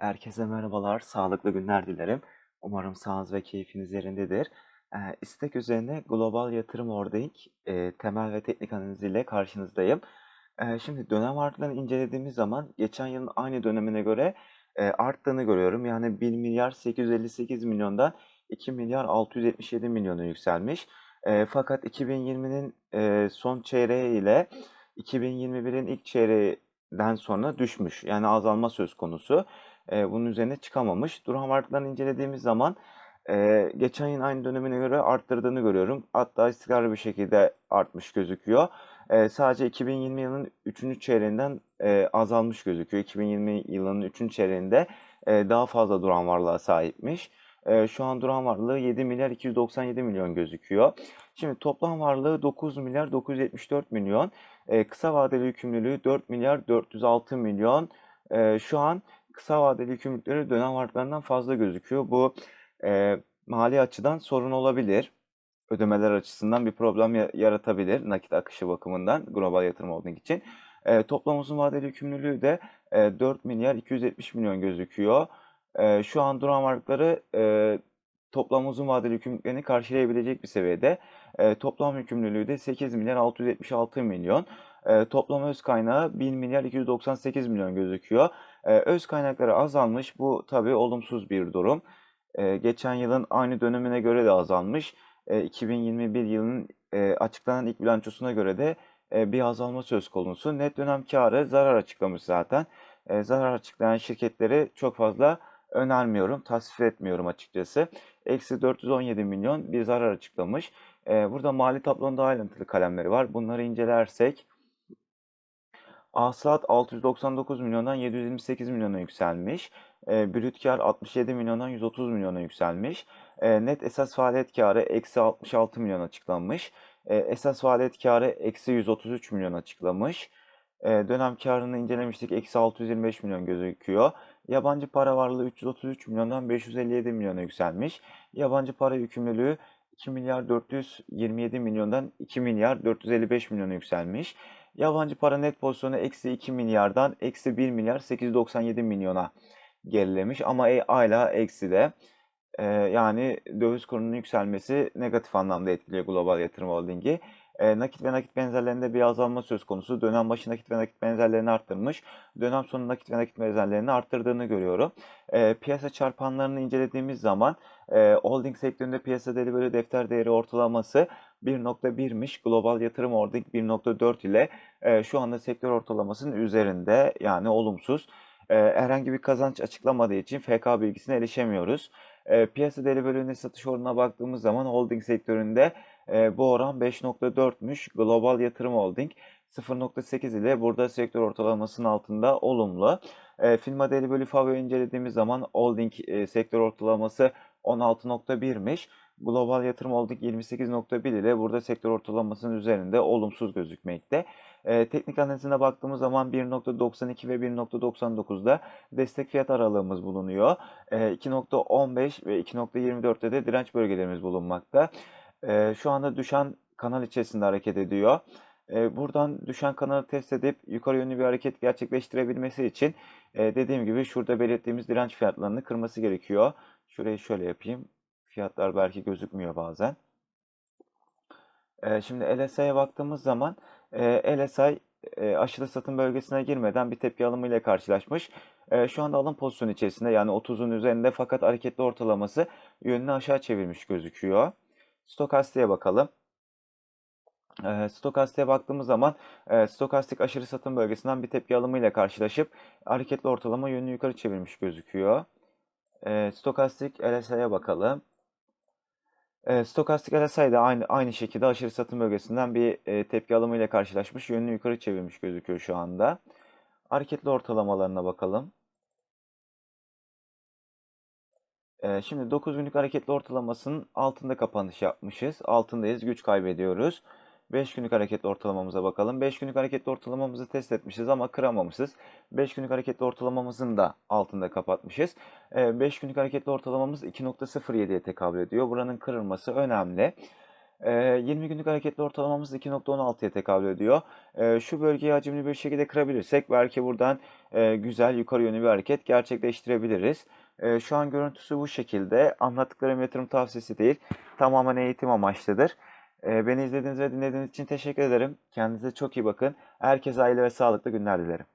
Herkese merhabalar, sağlıklı günler dilerim. Umarım sağlığınız ve keyfiniz yerindedir. Eee, istek üzerine Global Yatırım eee, temel ve teknik analiziyle karşınızdayım. Şimdi dönem artılarını incelediğimiz zaman geçen yılın aynı dönemine göre arttığını görüyorum. Yani 1 milyar 858 milyondan 2 milyar 677 milyona yükselmiş. Fakat 2020'nin eee, son çeyreği ile 2021'in ilk çeyreğinden sonra düşmüş. Yani azalma söz konusu. Bunun üzerine çıkamamış. Durum varlıklarını incelediğimiz zaman geçen yıl aynı dönemine göre arttırdığını görüyorum. Hatta istikrarlı bir şekilde artmış gözüküyor. Sadece 2020 yılının 3. çeyreğinden azalmış gözüküyor. 2020 yılının 3. çeyreğinde daha fazla duran varlığa sahipmiş. Eee, şu an duran varlığı 7 milyar 297 milyon gözüküyor. Şimdi toplam varlığı 9 milyar 974 milyon. Eee, kısa vadeli yükümlülüğü 4 milyar 406 milyon. Eee, şu an kısa vadeli yükümlülükleri dönem varlıklarından fazla gözüküyor. Bu eee, mali açıdan sorun olabilir. Ödemeler açısından bir problem ya- yaratabilir nakit akışı bakımından global yatırım holding için. Eee, toplam uzun vadeli yükümlülüğü de eee, 4 milyar 270 milyon gözüküyor. Eee, şu an duran varlıkları eee, toplam uzun vadeli yükümlülüklerini karşılayabilecek bir seviyede. Eee, toplam yükümlülüğü de 8 milyar 676 milyon. Eee, toplam öz kaynağı 1 milyar 298 milyon gözüküyor. Eee, öz kaynakları azalmış. Bu tabii olumsuz bir durum. Eee, geçen yılın aynı dönemine göre de azalmış. Eee, 2021 yılının eee, açıklanan ilk bilançosuna göre de eee, bir azalma söz konusu. Net dönem karı zarar açıklamış zaten. Eee, zarar açıklayan şirketleri çok fazla önermiyorum, tasvip etmiyorum açıkçası. Eksi 417 milyon bir zarar açıklamış. Eee, burada mali tablonda ayrıntılı kalemleri var. Bunları incelersek Hasılat 699 milyondan 728 milyona yükselmiş. E, brüt kar 67 milyondan 130 milyona yükselmiş. E, net esas faaliyet karı eksi 66 milyon açıklanmış. Esas faaliyet karı eksi 133 milyon açıklamış. Dönem karını incelemiştik. Eksi 625 milyon gözüküyor. Yabancı para varlığı 333 milyondan 557 milyona yükselmiş. Yabancı para yükümlülüğü 2 milyar 427 milyondan 2 milyar 455 milyona yükselmiş. Yabancı para net pozisyonu eksi 2 milyardan eksi 1 milyar 897 milyona gerilemiş ama e, hala eksi de. Yani döviz kurunun yükselmesi negatif anlamda etkiliyor global yatırım holdingi. Nakit ve nakit benzerlerinde bir azalma söz konusu. Dönem başı nakit ve nakit benzerlerini arttırmış. Dönem sonu nakit ve nakit benzerlerini arttırdığını görüyorum. Ee, piyasa çarpanlarını incelediğimiz zaman e, holding sektöründe piyasa değeri bölü defter değeri ortalaması 1.1'miş. Global yatırım holding 1.4 ile e, şu anda sektör ortalamasının üzerinde yani olumsuz. E, herhangi bir kazanç açıklamadığı için FK bilgisine erişemiyoruz. E, piyasa değeri bölü net satış oranına baktığımız zaman holding sektöründe e, bu oran 5.4'müş. Global yatırım holding 0.8 ile burada sektör ortalamasının altında olumlu. E, firma değeri bölü FAVÖ incelediğimiz zaman holding e, sektör ortalaması 16.1'miş. Global yatırım holding 28.1 ile burada sektör ortalamasının üzerinde olumsuz gözükmekte. E, teknik analizine baktığımız zaman 1.92 ve 1.99'da destek fiyat aralığımız bulunuyor. E, 2.15 ve 2.24'te de direnç bölgelerimiz bulunmakta. E, şu anda düşen kanal içerisinde hareket ediyor. Buradan düşen kanalı test edip yukarı yönlü bir hareket gerçekleştirebilmesi için e, dediğim gibi şurada belirttiğimiz direnç fiyatlarını kırması gerekiyor. Şurayı şöyle yapayım. Fiyatlar belki gözükmüyor bazen. Şimdi LSI'ye baktığımız zaman e, LSI e, aşırı satım bölgesine girmeden bir tepki alımı ile karşılaşmış. E, şu anda alım pozisyonu içerisinde yani 30'un üzerinde fakat hareketli ortalaması yönünü aşağı çevirmiş gözüküyor. Stokastiğe bakalım. E, Stokastik'e baktığımız zaman e, stokastik aşırı satım bölgesinden bir tepki alımı ile karşılaşıp hareketli ortalama yönünü yukarı çevirmiş gözüküyor. E, stokastik LSI'ye bakalım. Stokastik LSI de aynı aynı şekilde aşırı satım bölgesinden bir e, tepki alımı ile karşılaşmış. Yönünü yukarı çevirmiş gözüküyor şu anda. Hareketli ortalamalarına bakalım. E, şimdi 9 günlük hareketli ortalamasının altında kapanış yapmışız. Altındayız, güç kaybediyoruz. 5 günlük hareketli ortalamamıza bakalım. 5 günlük hareketli ortalamamızı test etmişiz ama kıramamışız. 5 günlük hareketli ortalamamızın da altında kapatmışız. 5 günlük hareketli ortalamamız 2.07'ye tekabül ediyor. Buranın kırılması önemli. Eee, 20 günlük hareketli ortalamamız 2.16'ya tekabül ediyor. Eee, şu bölgeyi hacimli bir şekilde kırabilirsek belki buradan, eee, güzel yukarı yönlü bir hareket gerçekleştirebiliriz. Şu an görüntüsü bu şekilde. Anlattıklarım yatırım tavsiyesi değil, tamamen eğitim amaçlıdır. Beni izlediğiniz ve dinlediğiniz için teşekkür ederim. Kendinize çok iyi bakın. Herkese hayırlı ve sağlıklı günler dilerim.